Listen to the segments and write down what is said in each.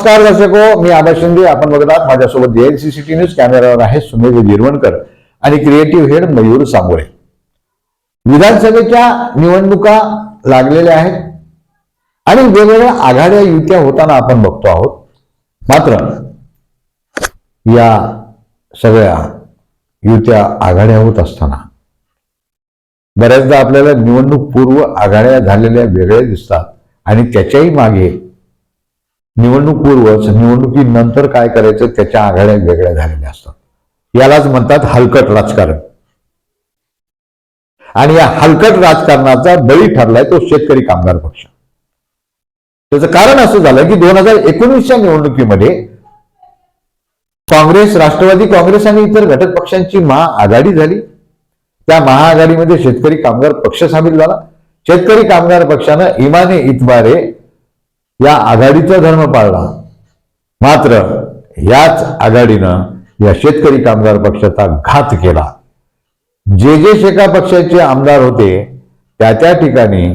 नमस्कार दर्शको मी आबा शिंदे. आपण बघत आहात माझ्यासोबत जेएनसीसीटी न्यूज कॅमेरावर आहे सुमेध जिरवणकर आणि क्रिएटिव्ह हेड मयूर सांगोळे विधानसभेच्या निवडणुका लागलेल्या आहेत आणि वेगवेगळ्या आघाड्या युत्या होताना आपण बघतो आहोत. मात्र या सगळ्या युत्या आघाड्या होत असताना बऱ्याचदा आपल्याला निवडणूक पूर्व आघाड्या झालेल्या वेगळ्या दिसतात आणि त्याच्याही मागे निवडणूक पूर्वच निवडणुकीनंतर काय करायचं त्याच्या आघाड्या वेगळ्या झालेल्या असतात. यालाच म्हणतात हलकट राजकारण. आणि या हलकट राजकारणाचा बळी ठरलाय तो शेतकरी कामगार पक्ष. त्याचं कारण असं झालं की दोन हजार एकोणीसच्या निवडणुकीमध्ये काँग्रेस राष्ट्रवादी काँग्रेस आणि इतर घटक पक्षांची महाआघाडी झाली. त्या महाआघाडीमध्ये शेतकरी कामगार पक्ष सामील झाला. शेतकरी कामगार पक्षानं इमाने इतबारे या आघाडीचा धर्म पाळला. मात्र याच आघाडीनं या शेतकरी कामगार पक्षाचा घात केला. जे जे शेका पक्षाचे आमदार होते त्या त्या ठिकाणी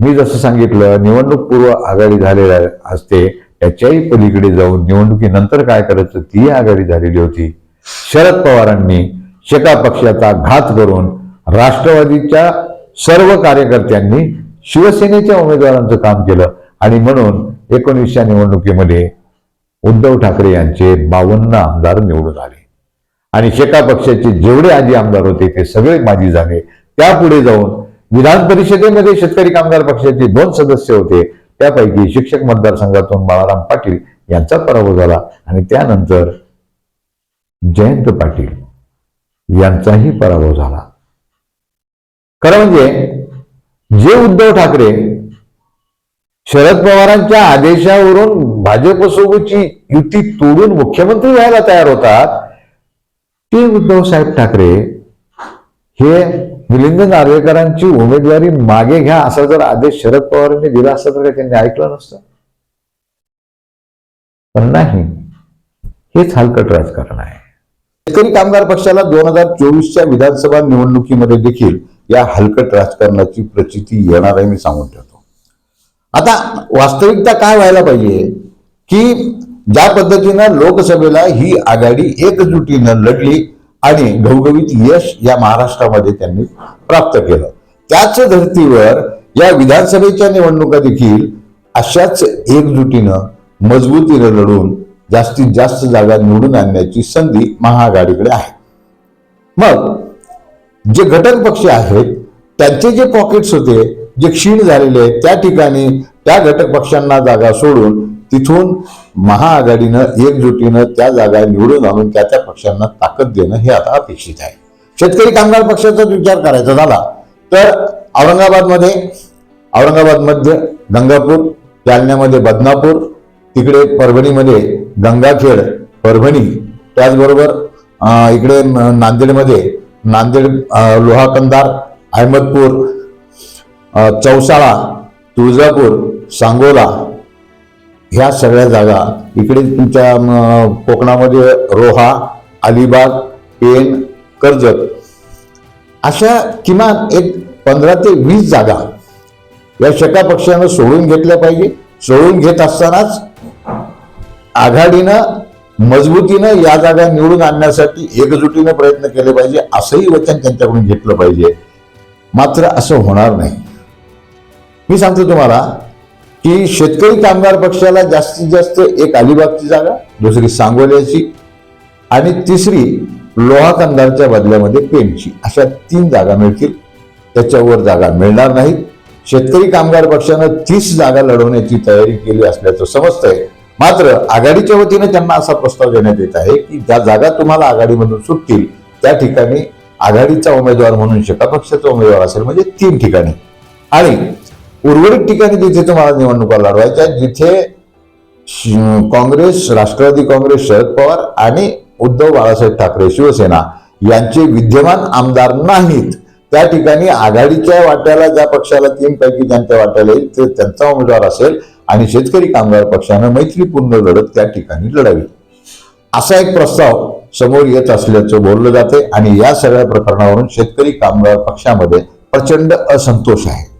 मी जसं सांगितलं निवडणूक पूर्व आघाडी झालेल्या असते त्याच्याही पलीकडे जाऊन निवडणुकीनंतर काय करायचं ती आघाडी झालेली होती. शरद पवारांनी शेका पक्षाचा घात करून राष्ट्रवादीच्या सर्व कार्यकर्त्यांनी शिवसेनेच्या उमेदवारांचं काम केलं. आणि म्हणून एकोणीसच्या निवडणुकीमध्ये उद्धव ठाकरे यांचे बावन्न आमदार निवडून आले. आणि शेका पक्षाचे जेवढे आधी आमदार होते ते सगळे माजी झाले. त्यापुढे जाऊन विधान परिषदेमध्ये शेतकरी कामगार पक्षाचे दोन सदस्य होते. त्यापैकी शिक्षक मतदारसंघातून बाळाराम पाटील यांचा पराभव झाला. आणि त्यानंतर जयंत पाटील यांचाही पराभव झाला. खरं म्हणजे जे उद्धव ठाकरे शरद पवारांच्या आदेशावरून भाजपसोबतची युती तोडून मुख्यमंत्री व्हायला तयार होतात. ते उद्धव साहेब ठाकरे हे मिलिंद नार्वेकरांची उमेदवारी मागे घ्या असा जर आदेश शरद पवारांनी दिला असता तर त्यांनी ऐकलं नसतं? पण नाही. हेच हलकट राजकारण आहे. शेतकरी कामगार पक्षाला दोन हजार चोवीसच्या विधानसभा निवडणुकीमध्ये देखील या हलकट राजकारणाची प्रचिती येणार आहे मी सांगून ठेवतो. आता वास्तविकता काय व्हायला पाहिजे? की ज्या पद्धतीनं लोकसभेला ही आघाडी एकजुटीनं लढली आणि घवघवीत यश या महाराष्ट्रामध्ये त्यांनी प्राप्त केलं. त्याच धर्तीवर या विधानसभेच्या निवडणुका देखील अशाच एकजुटीनं मजबूतीनं लढून जास्तीत जास्त जागा निवडून आणण्याची संधी महाआघाडीकडे आहे. मग जे घटक पक्ष आहेत त्यांचे जे पॉकेट्स होते जे क्षीण झालेले आहेत त्या ठिकाणी त्या घटक पक्षांना जागा सोडून तिथून महाआघाडीनं एकजुटीनं त्या जागा निवडून आणून त्या त्या पक्षांना ताकद देणं हे आता अपेक्षित आहे. शेतकरी कामगार पक्षाचाच विचार करायचा झाला तर औरंगाबादमध्ये औरंगाबादमध्ये गंगापूर जालन्यामध्ये बदनापूर तिकडे परभणीमध्ये गंगाखेड परभणी त्याचबरोबर इकडे नांदेडमध्ये नांदेड अं, लोहा कंदार अहमदपूर चौसाळा तुळजापूर सांगोला ह्या सगळ्या जागा इकडे तुमच्या कोकणामध्ये रोहा अलिबाग पेन कर्जत अशा किमान एक पंधरा ते वीस जागा या शका पक्षानं सोडून घेतल्या पाहिजे. सोडून घेत असतानाच आघाडीनं मजबूतीनं या जागा निवडून आणण्यासाठी एकजुटीनं प्रयत्न केले पाहिजे. असंही वचन त्यांच्याकडून घेतलं पाहिजे. मात्र असं होणार नाही. मी सांगतो तुम्हाला की शेतकरी कामगार पक्षाला जास्तीत जास्त एक अलिबागची जागा दुसरी सांगोल्याची आणि तिसरी लोहा कंदारच्या बदल्यामध्ये पेमची अशा तीन जागा मिळतील. त्याच्यावर जागा मिळणार नाहीत शेतकरी कामगार पक्षानं तीस जागा लढवण्याची तयारी केली असल्याचं समजतंय. मात्र आघाडीच्या वतीने त्यांना असा प्रस्ताव देण्यात येत आहे की ज्या जागा तुम्हाला आघाडीमधून सुटतील त्या ठिकाणी आघाडीचा उमेदवार म्हणून शेका पक्षाचा उमेदवार असेल म्हणजे तीन ठिकाणी. आणि उर्वरित ठिकाणी जिथे तुम्हाला निवडणुका लढवायच्या जिथे श- काँग्रेस राष्ट्रवादी काँग्रेस शरद पवार आणि उद्धव बाळासाहेब ठाकरे शिवसेना यांचे विद्यमान आमदार नाहीत. त्या ठिकाणी आघाडीच्या वाट्याला ज्या पक्षाला तीन पैकी ज्यांच्या वाट्याला येईल ते त्यांचा उमेदवार असेल आणि शेतकरी कामगार पक्षानं मैत्रीपूर्ण लढत त्या ठिकाणी लढावी. असा एक प्रस्ताव समोर येत असल्याचं बोललं जाते आणि या सगळ्या प्रकरणावरून शेतकरी कामगार पक्षामध्ये प्रचंड असंतोष आहे.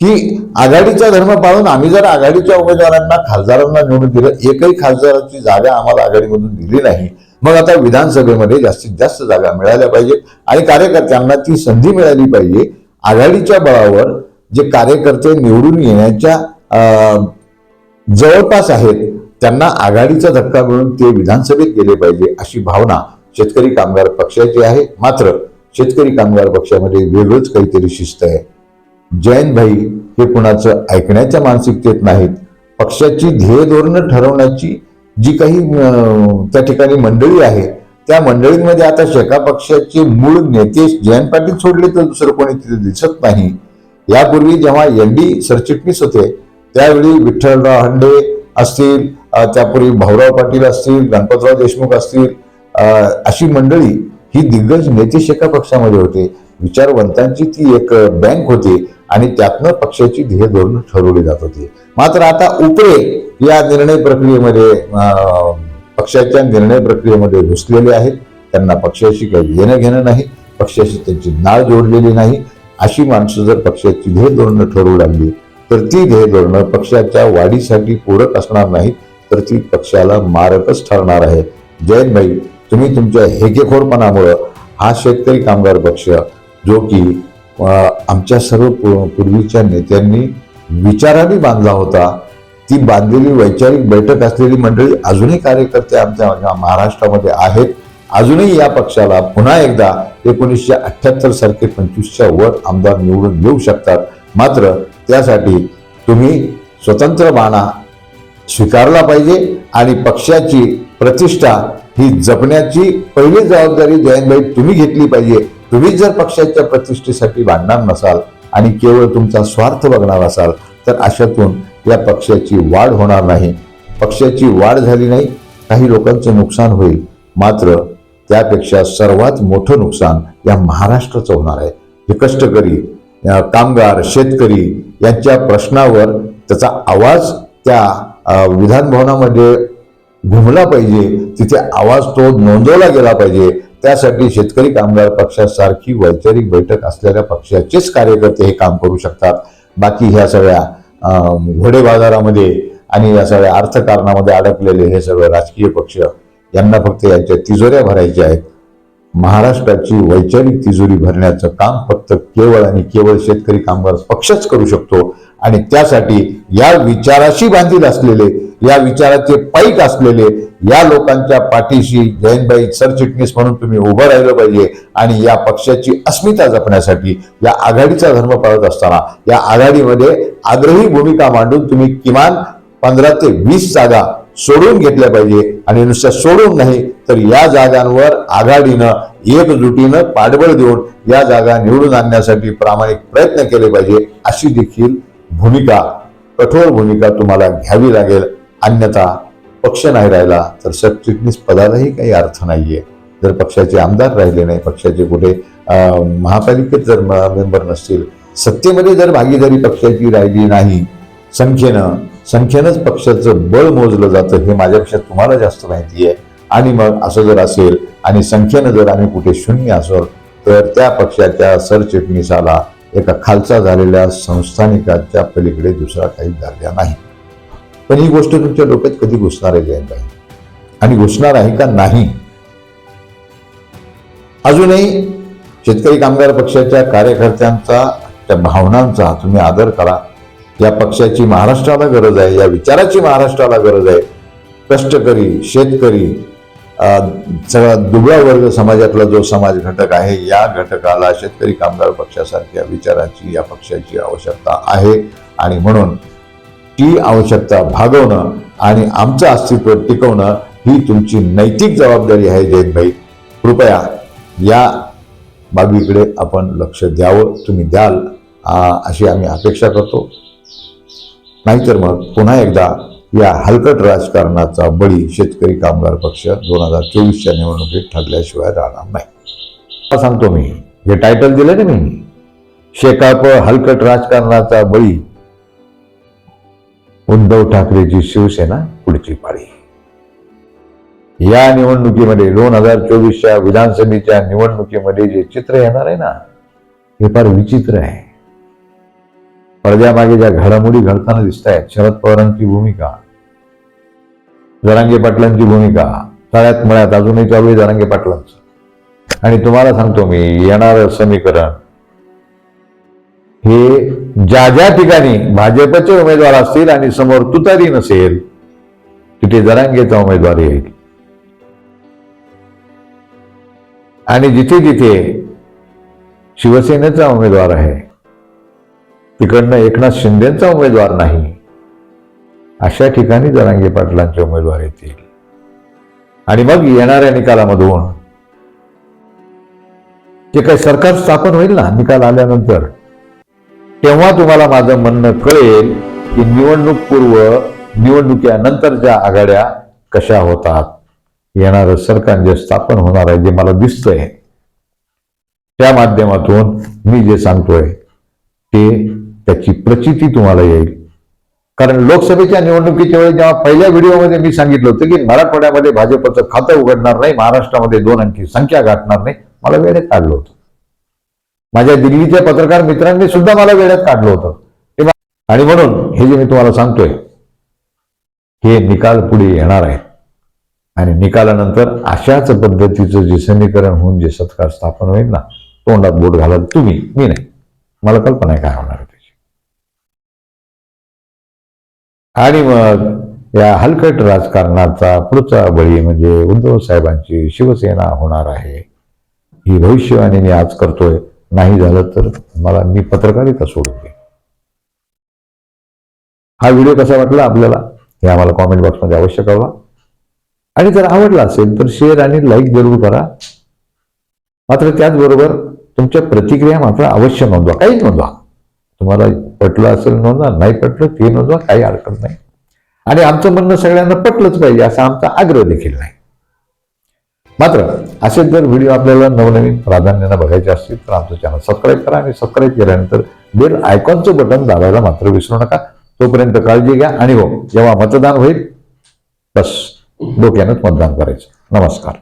की आघाडीचा धर्म पाळून आम्ही जर आघाडीच्या उमेदवारांना खासदारांना निवडून दिलं एकही खासदाराची जागा आम्हाला आघाडीमधून दिली नाही. मग आता विधानसभेमध्ये जास्तीत जास्त जागा मिळाल्या पाहिजेत आणि कार्यकर्त्यांना ती संधी मिळाली पाहिजे. आघाडीच्या बळावर जे कार्यकर्ते निवडून येण्याच्या अं, जवळपास आहेत त्यांना आघाडीचा धक्का मिळून ते विधानसभेत गेले पाहिजे अशी भावना शेतकरी कामगार पक्षाची आहे. मात्र शेतकरी कामगार पक्षामध्ये वेगळंच काहीतरी शिस्त आहे. जैन भाई हे कुणाचं ऐकण्याच्या मानसिकतेत नाहीत. पक्षाची ध्येय धोरणं ठरवण्याची जी काही त्या ठिकाणी मंडळी आहे त्या मंडळींमध्ये आता शेका पक्षाचे मूळ नेते जयंत पाटील सोडले तर दुसरं कोणी तिथे दिसत नाही. यापूर्वी जेव्हा एन डी सरचिटणीस होते त्यावेळी विठ्ठलराव हंडे असतील त्यापूर्वी भाऊराव पाटील असतील गणपतराव देशमुख असतील अं, अशी मंडळी ही दिग्गज नेते शेका पक्षामध्ये होते. विचारवंतांची ती एक बँक होती आणि त्यातनं पक्षाची ध्येय धोरण ठरवली जात होती. मात्र आता उपरे या निर्णय प्रक्रियेमध्ये पक्षाच्या निर्णय प्रक्रियेमध्ये घुसलेले आहेत. त्यांना पक्षाशी काही येणं घेणं नाही पक्षाशी त्यांची नाळ जोडलेली नाही. अशी माणसं जर पक्षाची ध्येय धोरणं ठरवू लागली तर ती ध्येय धोरणं पक्षाच्या वाढीसाठी पूरक असणार नाहीत तर ती पक्षाला मारकच ठरणार आहे. जयंत भाई तुम्ही तुमच्या हेकेखोरपणामुळं हा शेतकरी कामगार पक्ष जो की आमच्या सर्व पूर्वीच्या नेत्यांनी विचाराने बांधला होता ती बांधलेली वैचारिक बैठक असलेली मंडळी अजूनही कार्यकर्ते आमच्या महाराष्ट्रामध्ये आहेत अजूनही या पक्षाला पुन्हा एकदा एकोणीसशे अठ्ठ्याहत्तर सारखे पंचवीसच्या वर आमदार निवडून येऊ शकतात. मात्र त्यासाठी तुम्ही स्वतंत्र बाणा स्वीकारला पाहिजे आणि पक्षाची प्रतिष्ठा ही जपण्याची पहिली जबाबदारी जयंतभाई तुम्ही घेतली पाहिजे. तुम्ही जर पक्षाच्या प्रतिष्ठेसाठी भांडणार नसाल आणि केवळ तुमचा स्वार्थ बघणार असाल तर अशातून या पक्षाची वाढ होणार नाही. पक्षाची वाढ झाली नाही काही लोकांचं नुकसान होईल. मात्र त्यापेक्षा सर्वात मोठं नुकसान या महाराष्ट्राचं होणार आहे. हे कष्टकरी कामगार शेतकरी यांच्या प्रश्नावर त्याचा आवाज त्या विधानभवनामध्ये विधान भवनामध्ये घुमला पाहिजे. तिथे आवाज तो नोंदवला गेला पाहिजे. त्यासाठी शेतकरी कामगार पक्षासारखी वैचारिक बैठक असलेल्या पक्षाचेच कार्यकर्ते हे काम करू शकतात. बाकी ह्या सगळ्या घोडे बाजारामध्ये आणि या सगळ्या अर्थकारणामध्ये अडकलेले हे सगळे राजकीय पक्ष यांना फक्त यांच्या तिजोऱ्या भरायच्या आहेत. महाराष्ट्राची वैचारिक तिजोरी भरण्याचं काम फक्त केवळ आणि केवळ शेतकरी कामगार पक्षच करू शकतो. आणि त्यासाठी या विचाराशी बांधील असलेले या विचाराचे पाईक असलेले या लोकांच्या पाठीशी जयंतबाई सरचिटणीस म्हणून तुम्ही उभं राहिलं पाहिजे आणि या पक्षाची अस्मिता जपण्यासाठी या आघाडीचा धर्म पाळत असताना या आघाडीमध्ये आग्रही भूमिका मांडून तुम्ही किमान पंधरा ते वीस जागा सोडून घेतल्या पाहिजे. आणि नुसतं सोडून नाही तर या जागांवर आघाडीनं एकजुटीनं पाठबळ देऊन या जागा निवडून आणण्यासाठी प्रामाणिक प्रयत्न केले पाहिजे अशी देखील भूमिका कठोर भूमिका तुम्हाला घ्यावी लागेल. अन्यथा पक्ष नाही राहिला तर सरचिटणीस पदालाही काही अर्थ नाहीये. जर पक्षाचे आमदार राहिले नाही पक्षाचे कुठे महापालिकेत जर मेंबर नसतील सत्तेमध्ये जर भागीदारी पक्षाची राहिली नाही संख्येनं संख्येनंच पक्षाचं बळ मोजलं जातं हे माझ्यापेक्षा तुम्हाला जास्त माहिती आहे. आणि मग असं जर असेल आणि संख्येनं जर आम्ही कुठे शून्य असेल तर त्या पक्षाच्या सरचिटणीसाला एका खालचा झालेल्या संस्थानिकाच्या पलीकडे दुसरा काही दर्जा नाही. पण ही गोष्ट तुमच्या डोक्यात कधी घुसणार आहे जयंतभाई आणि घुसणार आहे का नाही? अजूनही शेतकरी कामगार पक्षाच्या कार्यकर्त्यांचा त्या भावनांचा तुम्ही आदर करा. या पक्षाची महाराष्ट्राला गरज आहे या विचाराची महाराष्ट्राला गरज आहे. कष्टकरी शेतकरी सगळा दुबळा वर्ग समाजातला जो समाज घटक आहे या घटकाला शेतकरी कामगार पक्षासारख्या विचाराची या पक्षाची आवश्यकता आहे. आणि म्हणून ती आवश्यकता भागवणं आणि आमचं अस्तित्व टिकवणं ही तुमची नैतिक जबाबदारी आहे जयंतभाई कृपया या बाबीकडे आपण लक्ष द्यावं तुम्ही द्याल अशी आम्ही अपेक्षा करतो. नाहीतर मग पुन्हा एकदा या हलकट राजकारणाचा बळी शेतकरी कामगार पक्ष दोन हजार चोवीसच्या निवडणुकीत ठरल्याशिवाय राहणार नाही. सांगतो मी हे टायटल दिलं ना मी. शेकाप हलकट राजकारणाचा बळी उद्धव ठाकरेची शिवसेना पुढची पाळी. या निवडणुकीमध्ये दोन हजार चोवीसच्या विधानसभेच्या निवडणुकीमध्ये जे चित्र येणार आहे ना हे फार विचित्र आहे. पडद्यामागे ज्या घडामोडी घडताना दिसत आहेत शरद पवारांची भूमिका जरांगे पाटलांची भूमिका तळ्यात मळ्यात अजूनही चालू आहे जरांगे पाटलांचं. आणि तुम्हाला सांगतो मी येणारं समीकरण हे ज्या ज्या ठिकाणी भाजपचे उमेदवार असतील आणि समोर तुतारी नसेल तिथे जरांगेचा उमेदवार येईल. आणि जिथे जिथे शिवसेनेचा उमेदवार आहे तिकडनं एकनाथ शिंदेचा उमेदवार नाही. अशा ठिकाणी जरांगे पाटलांचे उमेदवार येतील. आणि मग येणाऱ्या निकालामधून जे काही सरकार स्थापन होईल ना निकाल आल्यानंतर तेव्हा तुम्हाला माझं म्हणणं कळेल की निवडणूक पूर्व निवडणुकीनंतरच्या आघाड्या कशा होतात येणारं सरकार जे स्थापन होणार आहे जे मला दिसतंय त्या माध्यमातून मी जे सांगतोय ते त्याची प्रचिती तुम्हाला येईल. कारण लोकसभेच्या निवडणुकीच्या वेळी जेव्हा पहिल्या व्हिडिओमध्ये मी सांगितलं होतं की मराठवाड्यामध्ये भाजपचं खातं उघडणार नाही महाराष्ट्रामध्ये दोन अंकी संख्या गाठणार नाही मला वेळेत काढलं होतं. माझ्या दिल्लीच्या पत्रकार मित्रांनी सुद्धा मला वेळेत काढलं होतं. आणि म्हणून हे जे मी तुम्हाला सांगतोय हे निकाल पुढे येणार आहे. आणि निकालानंतर अशाच पद्धतीचं जे समीकरण होऊन जे सत्कार स्थापन होईल ना तोंडात बोट घालाल तुम्ही मी नाही. मला कल्पना आहे काय होणार आणि मग या हलकट राजकारणाचा पुढचा बळी म्हणजे उद्धव साहेबांची शिवसेना होणार आहे. ही भविष्यवाणी मी आज करतोय. नाही झालं तर मला मी पत्रकारिता सोडून देईन हा व्हिडिओ कसा वाटला आपल्याला? हे आम्हाला कॉमेंट बॉक्समध्ये अवश्य कळवा. आणि जर आवडला असेल तर शेअर आणि लाईक जरूर करा. मात्र त्याचबरोबर तुमच्या प्रतिक्रिया मात्र अवश्य नोंदवा. काहीच नोंदवा. तुम्हाला पटलं असेल नोंदवा नाही पटलं ते नोंदवा काही अडकत नाही. आणि आमचं म्हणणं सगळ्यांना पटलंच पाहिजे असा आमचा आग्रह देखील नाही. मात्र असे जर व्हिडिओ आपल्याला नवनवीन प्राधान्यानं बघायचे असतील तर आमचं चॅनल सबस्क्राईब करा आणि सबस्क्राईब केल्यानंतर बेल आयकॉनचं बटन दाबायला मात्र विसरू नका. तोपर्यंत काळजी घ्या आणि हो जेव्हा मतदान होईल बस डोक्यानंच मतदान करायचं. नमस्कार.